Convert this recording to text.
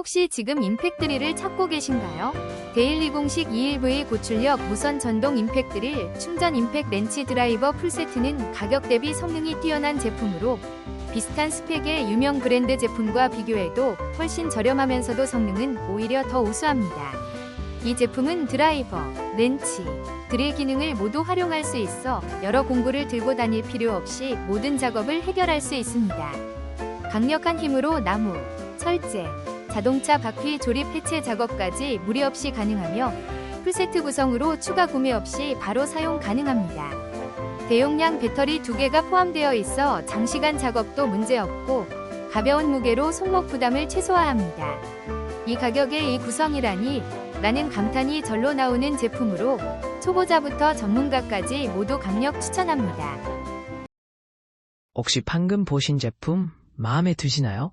혹시 지금 임팩트릴을 찾고 계신가요? 데일리 공식 219의 고출력 무선 전동 임팩트릴 충전 임팩 렌치 드라이버 풀세트는 가격 대비 성능이 뛰어난 제품으로 비슷한 스펙의 유명 브랜드 제품과 비교해도 훨씬 저렴하면서도 성능은 오히려 더 우수합니다. 이 제품은 드라이버, 렌치, 드릴 기능을 모두 활용할 수 있어 여러 공구를 들고 다닐 필요 없이 모든 작업을 해결할 수 있습니다. 강력한 힘으로 나무, 철제, 자동차 바퀴 조립 해체 작업까지 무리 없이 가능하며 풀세트 구성으로 추가 구매 없이 바로 사용 가능합니다. 대용량 배터리 두 개가 포함되어 있어 장시간 작업도 문제없고 가벼운 무게로 손목 부담을 최소화합니다. 이 가격에 이 구성이라니 라는 감탄이 절로 나오는 제품으로 초보자부터 전문가까지 모두 강력 추천합니다. 혹시 방금 보신 제품 마음에 드시나요?